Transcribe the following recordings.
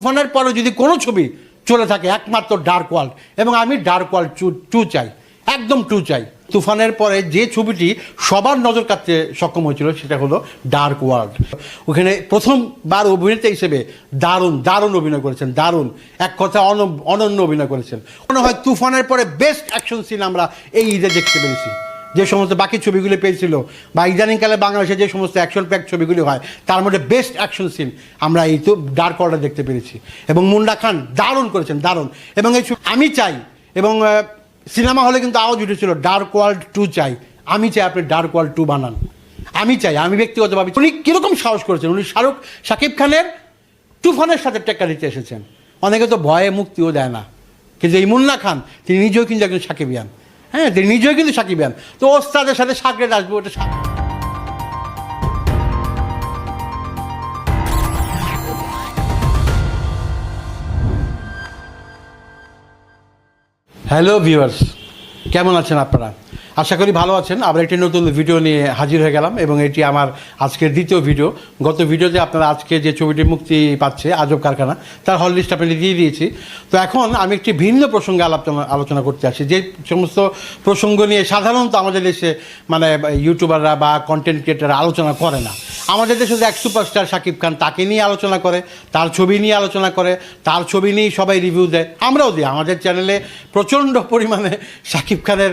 তুফানের পরে যদি কোনো ছবি চলে থাকে, একমাত্র ডার্ক ওয়ার্ল্ড এবং আমি ডার্ক ওয়ার্ল্ড টু টু চাই, একদম টু চাই। তুফানের পরে যে ছবিটি সবার নজর কাটতে সক্ষম হয়েছিল সেটা হলো ডার্ক ওয়ার্ল্ড ওখানে প্রথমবার অভিনেতা হিসেবে দারুণ দারুণ অভিনয় করেছেন, দারুণ। এক কথা অন- অনন্য অভিনয় করেছেন। মনে হয় তুফানের পরে বেস্ট অ্যাকশন সিন আমরা এই ঈদে দেখতে পেরেছি। যে সমস্ত বাকি ছবিগুলি পেয়েছিল বা ইদানিংকালে বাংলাদেশে যে সমস্ত অ্যাকশন প্যাক ছবিগুলি হয়, তার মধ্যে বেস্ট অ্যাকশন সিন আমরা এই তো ডার্ক ওয়ার্ল্ডে দেখতে পেরেছি। এবং মুন্ডা খান দারুণ করেছেন, দারুণ। এবং এই আমি চাই, এবং সিনেমা হলে কিন্তু আওয়াজ উঠেছিল ডার্ক ওয়ার্ল্ড টু চাই। আমি চাই আপনি ডার্ক ওয়ার্ল্ড টু বানান। আমি চাই, আমি ব্যক্তিগতভাবে উনি কীরকম সাহস করেছেন? উনি শাহরুখ শাকিব খানের তুফানের সাথে টেক্কা দিতে এসেছেন। অনেকে তো ভয়ে মুক্তিও দেয় না। কিন্তু এই মুন্না খান, তিনি নিজেও কিন্তু একজন সাকিবিয়ান। হ্যাঁ নিজেও কিন্তু সাকিবিয়ান তো ওস্তাদের সাথে সাকরে আসবে ওটা হ্যালো ভিউয়ার্স কেমন আছেন আপনারা? আশা করি ভালো আছেন। আবার একটি নতুন ভিডিও নিয়ে হাজির হয়ে গেলাম এবং এটি আমার আজকের দ্বিতীয় ভিডিও। গত ভিডিওতে আপনারা আজকে যে ছবিটি মুক্তি পাচ্ছে, আজব কারখানা, তার হল লিস্ট দিয়ে দিয়েছি। তো এখন আমি একটি ভিন্ন প্রসঙ্গে আলোচনা আলোচনা করতে আসি। যে সমস্ত প্রসঙ্গ নিয়ে সাধারণত আমাদের দেশে মানে ইউটিউবাররা বা কন্টেন্ট ক্রিয়েটাররা আলোচনা করে না। আমাদের দেশে যে এক সুপারস্টার শাকিব খান, তাকে নিয়ে আলোচনা করে, তার ছবি নিয়ে আলোচনা করে, তার ছবি নিয়েই সবাই রিভিউ দেয়। আমরাও দিই। আমাদের চ্যানেলে প্রচণ্ড পরিমাণে শাকিব খানের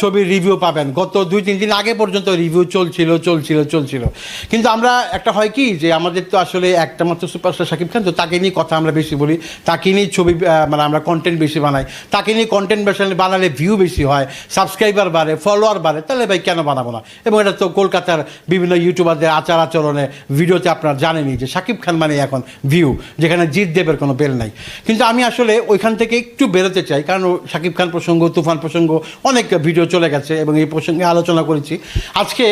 ছবির রিভিউ পাবেন। গত দুই, তিন দিন আগে পর্যন্ত রিভিউ চলছিল চলছিল চলছিল। কিন্তু আমরা একটা হয় কি যে আমাদের তো আসলে একটা মাত্র সুপারস্টার শাকিব খান, তো তাকে নিয়ে কথা আমরা বেশি বলি। তাকে নিয়ে ছবি মানে আমরা কন্টেন্ট বেশি বানাই। তাকে নিয়ে কন্টেন্ট বেশি বানালে ভিউ বেশি হয় সাবস্ক্রাইবার বাড়ে ফলোয়ার বাড়ে। তাহলে ভাই কেন বানাবো না? এবং এটা তো কলকাতার বিভিন্ন ইউটিউবারদের আচার আচরণে ভিডিওতে আপনারা জানেনই যে শাকিব খান মানে এখন ভিউ যেখানে জিৎ দেবের কোনো বেল নাই। কিন্তু আমি আসলে ওইখান থেকে একটু বেরোতে চাই, কারণ ও শাকিব খান প্রসঙ্গ, তুফান প্রসঙ্গ, অনেক ভিডিও চলে গেছে এবং এই প্রসঙ্গে আলোচনা করেছি। আজকে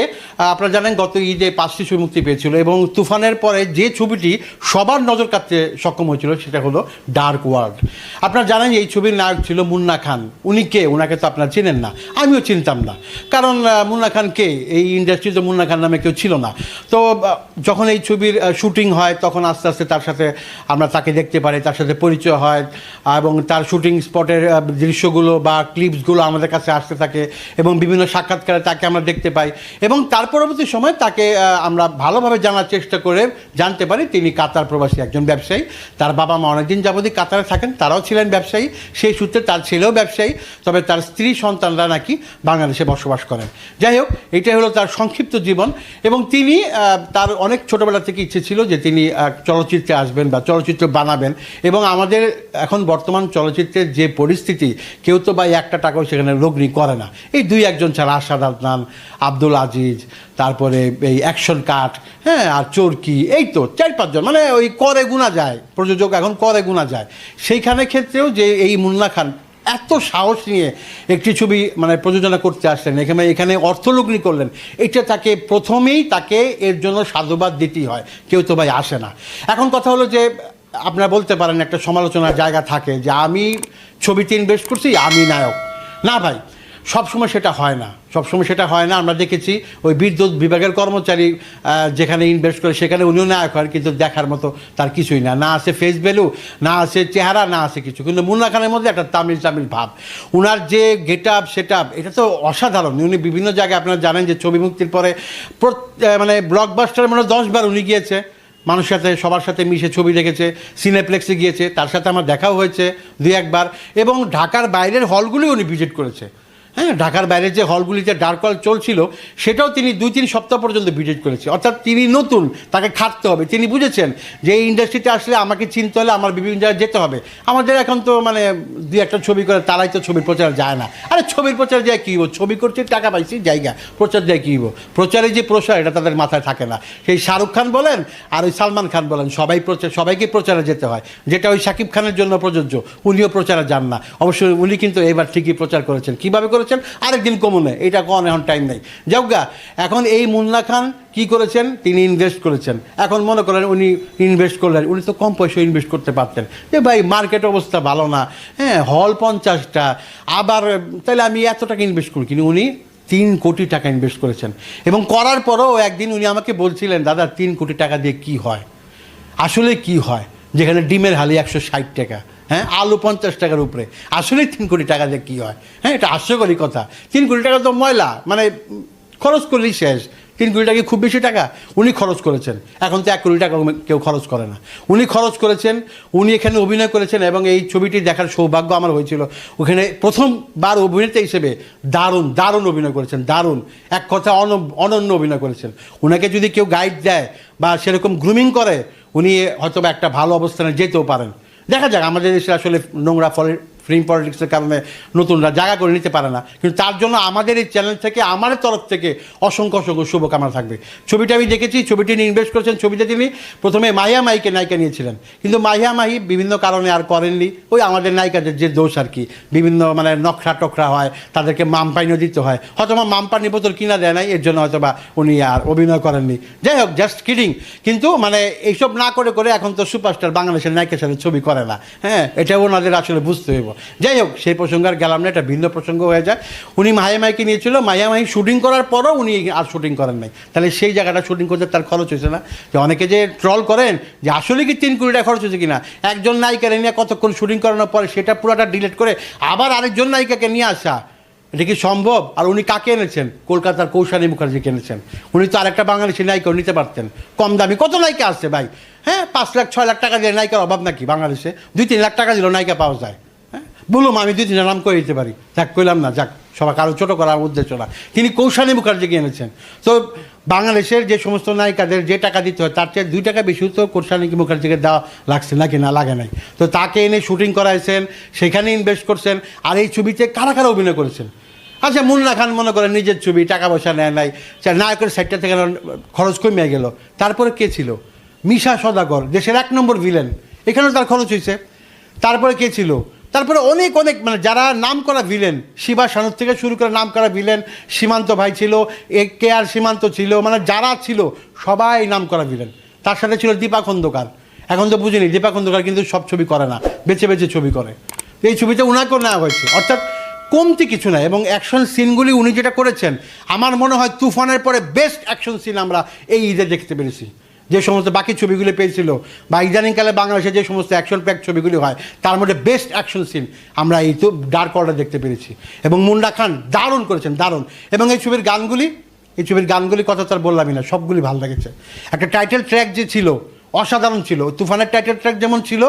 আপনারা জানেন গত ঈদে পাঁচটি ছবি মুক্তি পেয়েছিল এবং তুফানের পরে যে ছবিটি সবার নজর কাটতে সক্ষম হয়েছিল সেটা হলো ডার্ক ওয়ার্ল্ড আপনারা জানেন এই ছবির নায়ক ছিল মুন্না খান। উনি কে? ওনাকে তো আপনারা চেনেন না। আমিও চিনতাম না। কারণ মুন্না খান কে? এই ইন্ডাস্ট্রিতে মুন্না খান নামে কেউ ছিল না। তো যখন এই ছবির শুটিং হয়, তখন আস্তে আস্তে তার সাথে আমরা তাকে দেখতে পারি, তার সাথে পরিচয় হয় এবং তার শুটিং স্পটের দৃশ্যগুলো বা ক্লিপসগুলো আমাদের কাছে আসতে থাকে, এবং বিভিন্ন সাক্ষাৎকারে তাকে আমরা দেখতে পাই, এবং তার পরবর্তী সময় তাকে আমরা ভালোভাবে জানার চেষ্টা করে জানতে পারি, তিনি কাতার প্রবাসী একজন ব্যবসায়ী, তার বাবা মা অনেকদিন যাবতীয় কাতারে থাকেন, তারাও ছিলেন ব্যবসায়ী, সেই সূত্রে তার ছেলেও ব্যবসায়ী, তবে তার স্ত্রী, সন্তানরা নাকি বাংলাদেশে বসবাস করেন। যাই হোক, এটাই হলো তার সংক্ষিপ্ত জীবন, এবং তিনি তার অনেক ছোটোবেলা থেকে ইচ্ছে ছিল যে তিনি চলচ্চিত্রে আসবেন বা চলচ্চিত্র বানাবেন। এবং আমাদের এখন বর্তমান চলচ্চিত্রের যে পরিস্থিতি, কেউ তো বা একটা টাকাও সেখানে লগ্নি করে না। এই দুই একজন ছাড়া আশাদ আদনান, আব্দুল আজিজ, তারপরে এই অ্যাকশন কাট হ্যাঁ আর চরকি, এই তো চার পাঁচজন। মানে ওই করে গুণা যায়, প্রযোজক এখন করে গুণা যায়। সেইখানে ক্ষেত্রেও যে এই মুন্না খান এত সাহস নিয়ে একটি ছবি মানে প্রযোজনা করতে আসলেন। এখানে এখানে অর্থলগ্নি করলেন। এটা তাকে প্রথমেই তাকে এর জন্য সাধুবাদ দিতেই হয়। কেউ তো ভাই আসে না। এখন কথা হলো যে, আপনারা বলতে পারেন একটা সমালোচনার জায়গা থাকে যে, আমি ছবিতে ইনভেস্ট করছি, আমি নায়ক। না ভাই সবসময় সেটা হয় না। সবসময় সেটা হয় না। আমরা দেখেছি ওই বিদ্যুৎ বিভাগের কর্মচারী যেখানে ইনভেস্ট করে, সেখানে উনিও নায়ক হয় কিন্তু দেখার মতো তার কিছুই না। না আছে ফেস ভ্যালু না আছে চেহারা, না আছে কিছু। কিন্তু মুন্না খানের মধ্যে একটা তামিল তামিল ভাব। উনার যে গেট আপ সেট আপ এটা তো অসাধারণ। উনি বিভিন্ন জায়গায় আপনারা জানেন যে ছবি মুক্তির পরে মানে ব্লকবাস্টার মানে দশবার উনি গিয়েছে। মানুষের সাথে, সবার সাথে মিশে ছবি দেখেছে সিনেপ্লেক্সে গিয়েছে। তার সাথে আমার দেখাও হয়েছে দুই একবার। এবং ঢাকার বাইরের হলগুলি উনি ভিজিট করেছে। হ্যাঁ ঢাকার বাইরে যে হলগুলিতে ডার্ক হল চলছিল, সেটাও তিনি দুই তিন সপ্তাহ পর্যন্ত ভিজিট করেছে। অর্থাৎ তিনি নতুন, তাকে খাটতে হবে। তিনি বুঝেছেন যে এই ইন্ডাস্ট্রিতে আসলে আমাকে চিনতে হলে আমার বিভিন্ন জায়গায় যেতে হবে। আমাদের এখন তো মানে দুই একটা ছবি করে, তারাই তো ছবির প্রচার যায় না। আরে ছবির প্রচার যায় কী ছবি করছে, টাকা পাইছি, জায়গা। প্রচার দেয় কী প্রচারে যে প্রসার, এটা তাদের মাথায় থাকে না। সেই শাহরুখ খান বলেন আর ওই সালমান খান বলেন, সবাই প্রচার, সবাইকে প্রচারে যেতে হয়। যেটা ওই শাকিব খানের জন্য প্রযোজ্য, উনিও প্রচারে যান না। অবশ্যই উনি কিন্তু এবার ঠিকই প্রচার করেছেন। কীভাবে করেছেন, আরেকদিন কমনে। এটা কোন, এখন টাইম নেই। যাওগা এখন এই মুন্না খান কি করেছেন? তিনি ইনভেস্ট করেছেন। এখন মনে করেন উনি ইনভেস্ট করলেন। উনি তো কম পয়সা ইনভেস্ট করতে পারতেন। যে ভাই মার্কেট অবস্থা ভালো না। হ্যাঁ হল পঞ্চাশটা। আবার তাহলে আমি এত টাকা ইনভেস্ট করি কিন্তু উনি তিন কোটি টাকা ইনভেস্ট করেছেন। এবং করার পরেও একদিন উনি আমাকে বলছিলেন, দাদা, তিন কোটি টাকা দিয়ে কি হয়? আসলে কি হয়? যেখানে ডিমের হালি একশো ষাট টাকা। হ্যাঁ? আলু পঞ্চাশ টাকার উপরে। আসলেই তিন কোটি টাকা দিয়ে কী হয়? হ্যাঁ এটা হাস্যকরী কথা। তিন কোটি টাকা তো ময়লা মানে খরচ করলেই শেষ। তিন কোটি টাকা খুব বেশি টাকা? উনি খরচ করেছেন। এখন তো এক কোটি টাকা কেউ খরচ করে না। উনি খরচ করেছেন, উনি এখানে অভিনয় করেছেন এবং এই ছবিটি দেখার সৌভাগ্য আমার হয়েছিল। ওখানে প্রথমবার অভিনেতা হিসেবে দারুণ দারুণ অভিনয় করেছেন, দারুণ। এক কথা অন- অনন্য অভিনয় করেছেন। ওনাকে যদি কেউ গাইড দেয় বা সেরকম গ্রুমিং করে, উনি হয়তো একটা ভালো অবস্থানে যেতেও পারেন। দেখা যাক আমাদের দেশে আসলে নোংরা ফলে ফিল্ম পলিটিক্সের কারণে নতুনরা জায়গা করে নিতে পারে না। কিন্তু তার জন্য আমাদের এই চ্যানেল থেকে, আমার তরফ থেকে অসংখ্য অসংখ্য শুভকামনা থাকবে। ছবিটা আমি দেখেছি, ছবিটি নিয়ে ইনভেস্ট করেছেন ছবিতে তিনি। প্রথমে মাহিয়া মাহিকে নায়িকা নিয়েছিলেন। কিন্তু মাহিয়া মাহি বিভিন্ন কারণে আর করেননি। ওই আমাদের নায়িকাদের যে দোষ আর কি। বিভিন্ন মানে নখরা টখরা হয়, তাদেরকে মামপাইনও দিতে হয়। হয়তো বা মামপানি বোতল কিনা দেয় নাই, এর জন্য হয়তো বা উনি আর অভিনয় করেননি। যাই হোক জাস্ট কিডিং কিন্তু মানে এইসব না করে করে এখন তো সুপারস্টার বাংলাদেশের নায়িকার সাথে ছবি করে না। হ্যাঁ এটা ওনাদের আসলে বুঝতে হইব। যাই হোক, সেই প্রসঙ্গে আর গেলাম না, এটা ভিন্ন প্রসঙ্গ হয়ে যায়। উনি মাহিয়া মাইকে নিয়েছিল মাহিয়া মাহি শুটিং করার পরও উনি আর শুটিং করেন নাই। তাহলে সেই জায়গাটা শুটিং করতে তার খরচ হয়েছে না। যে অনেকে যে ট্রল করেন, যে আসলে কি তিন কোটি টাকা খরচ হয়েছে কিনা? একজন নায়িকারে নিয়ে কতক্ষণ শুটিং করানোর পরে সেটা পুরোটা ডিলিট করে আবার আরেকজন নায়িকাকে নিয়ে আসা, এটা কি সম্ভব? আর উনি কাকে এনেছেন? কলকাতার কৌশানী মুখার্জিকে এনেছেন। উনি তো আরেকটা বাঙালি নায়িকাও নিতে পারতেন। কম দামি, কত নায়িকা আসছে ভাই? হ্যাঁ পাঁচ লাখ, ছয় লাখ টাকা দিয়ে নায়িকার অভাব নাকি বাংলাদেশে? দুই, তিন লাখ টাকা দিলেও নায়িকা পাওয়া যায়। বলুম, আমি দুই তিনটা নাম করে দিতে পারি। যাক, কইলাম না, যাক সবাই কারও ছোটো করার উদ্দেশ্য না। তিনি কৌশানী মুখার্জিকে এনেছেন। তো বাংলাদেশের যে সমস্ত নায়িকাদের যে টাকা দিতে হয়, তার চেয়ে দুই টাকা বেশি তো কৌশানী মুখার্জিকে দেওয়া লাগছে, নাকি না, লাগে নাই। তো তাকে এনে শুটিং করাইছেন, সেখানে ইনভেস্ট করছেন, আর এই ছবিতে কারা কারা অভিনয় করেছেন? আচ্ছা মুন্না খান মনে করেন নিজের ছবি, টাকা পয়সা নেয় নাই নায়কের সাইডটা থেকে খরচ কমিয়ে গেল। তারপরে কে ছিল? মিশা সদাগর, দেশের এক নম্বর ভিলেন এখানেও তার খরচ হয়েছে তারপরে কে ছিল? তারপরে অনেক অনেক মানে যারা নাম করা ভিলেন শিবা শানুর থেকে শুরু করে নাম করা ভিলেন সীমান্ত ভাই ছিল, এ, কে আর সীমান্ত ছিল মানে যারা ছিল, সবাই নাম করা ভিলেন তার সাথে ছিল দীপা খন্দকার। এখন তো বুঝিনি, দীপা খন্দকার কিন্তু সব ছবি করে না, বেছে বেছে ছবি করে। এই ছবিটা উনাকেও নেওয়া হয়েছে। অর্থাৎ কমতি কিছু না এবং অ্যাকশন সিনগুলি উনি যেটা করেছেন, আমার মনে হয় তুফানের পরে বেস্ট অ্যাকশন সিন আমরা এই ঈদে দেখতে পেরেছি। যে সমস্ত বাকি ছবিগুলি পেয়েছিল বা ইদানিংকালে বাংলাদেশে যে সমস্ত অ্যাকশন প্যাক ছবিগুলি হয়, তার মধ্যে বেস্ট অ্যাকশন সিন আমরা এই তো ডার্ক অর্ডার দেখতে পেরেছি। এবং মুন্ডা খান দারুণ করেছেন, দারুণ। এবং এই ছবির গানগুলি, এই ছবির গানগুলি কথা তো আর বললামই না, সবগুলি ভালো লেগেছে। একটা টাইটেল ট্র্যাক যে ছিল, অসাধারণ ছিল তুফানের টাইটেল ট্র্যাক যেমন ছিল,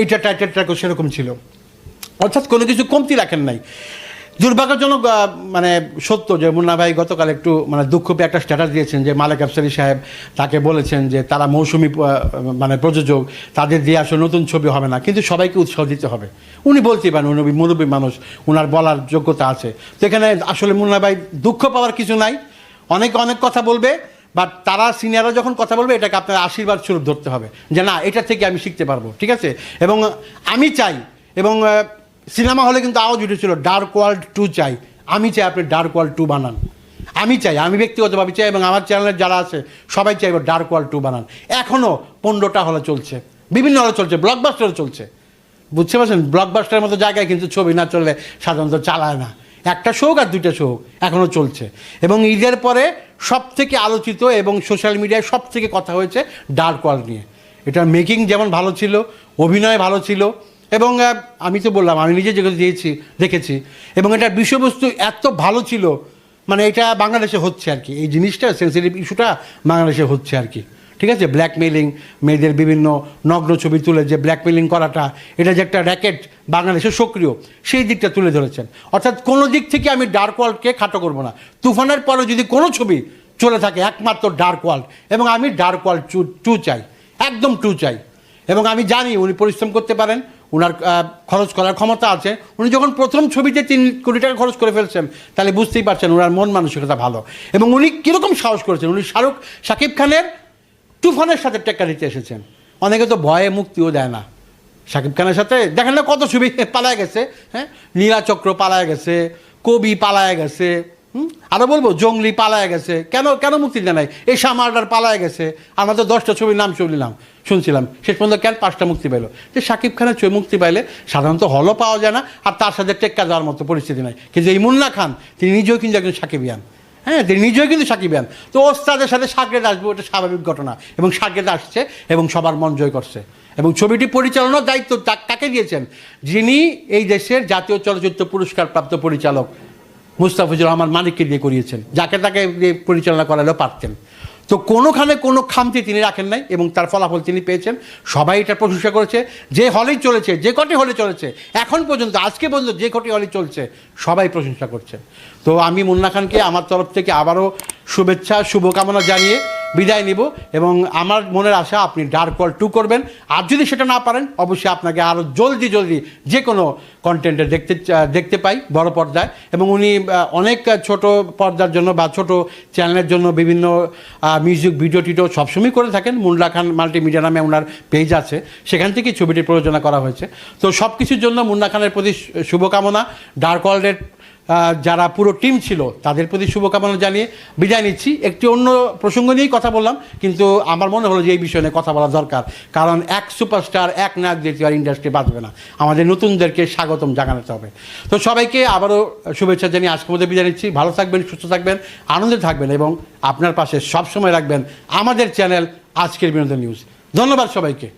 এইটা টাইটেল ট্র্যাকও সেরকম ছিল। অর্থাৎ কোনো কিছু কমতি রাখেন নাই। দুর্ভাগ্যজনক মানে সত্য যে মুন্না ভাই গতকাল একটু মানে দুঃখ পেয়ে একটা স্ট্যাটাস দিয়েছেন যে মালেক আফসারি সাহেব তাকে বলেছেন যে তারা মৌসুমি মানে প্রযোজক, তাদের দিয়ে আসলে নতুন ছবি হবে না, কিন্তু সবাইকে উৎসাহ দিতে হবে। উনি বলতেই পারেন, উনি মুরব্বী মানুষ ওনার বলার যোগ্যতা আছে। তো এখানে আসলে মুন্না ভাই দুঃখ পাওয়ার কিছু নাই। অনেক অনেক কথা বলবে বাট তারা সিনিয়ররা যখন কথা বলবে, এটাকে আপনার আশীর্বাদ স্বরূপ ধরতে হবে। যে না, এটা থেকে আমি শিখতে পারব, ঠিক আছে? এবং আমি চাই, এবং সিনেমা হলে কিন্তু আওয়াজ উঠেছিল ডার্ক ওয়ার্ল্ড টু চাই। আমি চাই আপনি ডার্ক ওয়ার্ল্ড টু বানান। আমি চাই, আমি ব্যক্তিগতভাবে চাই এবং আমার চ্যানেলের যারা আছে, সবাই চাইব ডার্ক ওয়ার্ল্ড টু বানান। এখনও পনেরোটা হলে চলছে, বিভিন্ন হলে চলছে ব্লকবাস্টারও চলছে। বুঝতে পারছেন? ব্লকবাস্টারের মতো জায়গায় কিন্তু ছবি না চললে সাধারণত চালায় না। একটা শোক আর দুইটা শোক এখনও চলছে। এবং ঈদের পরে সব থেকে আলোচিত এবং সোশ্যাল মিডিয়ায় সব থেকে কথা হয়েছে ডার্ক ওয়ার্ল্ড নিয়ে। এটার মেকিং যেমন ভালো ছিল, অভিনয় ভালো ছিল এবং আমি তো বললাম, আমি নিজে যেগুলো দিয়েছি, দেখেছি। এবং এটার বিষয়বস্তু এত ভালো ছিল মানে এটা বাংলাদেশে হচ্ছে আর কি। এই জিনিসটা সেন্সিটিভ ইস্যুটা বাংলাদেশে হচ্ছে আর কি। ঠিক আছে? ব্ল্যাকমেলিং মেয়েদের বিভিন্ন নগ্ন ছবি তুলে যে ব্ল্যাকমেলিং করাটা, এটা যে একটা র্যাকেট বাংলাদেশে সক্রিয়, সেই দিকটা তুলে ধরেছেন। অর্থাৎ কোনো দিক থেকে আমি ডার্ক ওয়ার্ল্ডকে খাটো করব না। তুফানের পরে যদি কোনো ছবি চলে থাকে, একমাত্র ডার্ক ওয়ার্ল্ড এবং আমি ডার্ক ওয়ার্ল্ড টু টু চাই, একদম টু চাই। এবং আমি জানি উনি পরিশ্রম করতে পারেন ওনার খরচ করার ক্ষমতা আছে। উনি যখন প্রথম ছবিতে তিন কোটি টাকা খরচ করে ফেলছেন, তাহলে বুঝতেই পারছেন ওনার মন মানসিকতা ভালো। এবং উনি কীরকম সাহস করেছেন? উনি শাহরুখ, শাকিব খানের তুফানের সাথে টেক্কা দিতে এসেছেন। অনেকে তো ভয়ে মুক্তিও দেয় না। শাকিব খানের সাথে, দেখেন না কত ছবি পালায় গেছে হ্যাঁ? নীলাচক্র পালায় গেছে, কবি পালায় গেছে হুম? বলব, জঙ্গলি পালায় গেছে। কেন কেন মুক্তি দেয় নাই এশা মার্ডার পালায় গেছে। আমরা তো দশটা ছবির নাম শুনলাম, শুনছিলাম। শেষ পর্যন্ত কেন পাঁচটা মুক্তি পেল যে শাকিব খানের ছবি মুক্তি পাইলে সাধারণত হলও পাওয়া যায় না, আর তার সাথে টেক্কা দেওয়ার মতো পরিস্থিতি নাই। কিন্তু এই মুন্না খান, তিনি নিজেও কিন্তু একজন সাকিবিয়ান। হ্যাঁ তিনি নিজেও কিন্তু সাকিবিয়ান। তো ওস্তাদের সাথে সাকরেদ আসবে, ওটা স্বাভাবিক ঘটনা। এবং সাকরেদ আসছে এবং সবার মন জয় করছে। এবং ছবিটি পরিচালনার দায়িত্ব তা- কাকে দিয়েছেন। যিনি এই দেশের জাতীয় চলচ্চিত্র পুরস্কার প্রাপ্ত পরিচালক। মুস্তাফিজুর রহমান মানিককে দিয়ে করিয়েছেন, যাকে তাকে পরিচালনা করালেও পারতেন। তো কোনোখানে কোনো খামতি তিনি রাখেন নাই এবং তার ফলাফল তিনি পেয়েছেন। সবাই এটা প্রশংসা করেছে, যে হলেই চলেছে, যে কটি হলে চলেছে, এখন পর্যন্ত, আজকে পর্যন্ত যে কটি হলে চলছে, সবাই প্রশংসা করছে। তো আমি মুন্না খানকে আমার তরফ থেকে আবারও শুভেচ্ছা, শুভকামনা জানিয়ে বিদায় নিব এবং আমার মনের আশা আপনি ডার্ক কল টু করবেন। আর যদি সেটা না পারেন, অবশ্যই আপনাকে আরও জলদি জলদি যে কোনো কন্টেন্টে দেখতে দেখতে পাই বড় পর্দায়। এবং উনি অনেক ছোট পর্দার জন্য বা ছোট চ্যানেলের জন্য বিভিন্ন মিউজিক ভিডিও টিডিও সবসময় করে থাকেন। মুন্ডা খান মাল্টিমিডিয়া নামে ওনার পেজ আছে। সেখান থেকেই ছবিটির প্রযোজনা করা হয়েছে। তো সব কিছুর জন্য মুন্না খানের প্রতি শুভকামনা ডার্ক ওয়ার্ল্ডের যারা পুরো টিম ছিল, তাদের প্রতি শুভকামনা জানিয়ে বিদায় নিচ্ছি। একটি অন্য প্রসঙ্গ নিয়েই কথা বললাম, কিন্তু আমার মনে হলো যে এই বিষয় নিয়ে কথা বলা দরকার। কারণ এক সুপারস্টার, এক নায়ক দিয়ে আর ইন্ডাস্ট্রি বাঁচবে না। আমাদের নতুনদেরকে স্বাগতম জানাতে হবে। তো সবাইকে আবারও শুভেচ্ছা জানিয়ে আজকে মধ্যে বিদায় নিচ্ছি। ভালো থাকবেন, সুস্থ থাকবেন, আনন্দে থাকবেন এবং আপনার পাশে সবসময় রাখবেন আমাদের চ্যানেল আজকের বিনোদন নিউজ। ধন্যবাদ সবাইকে।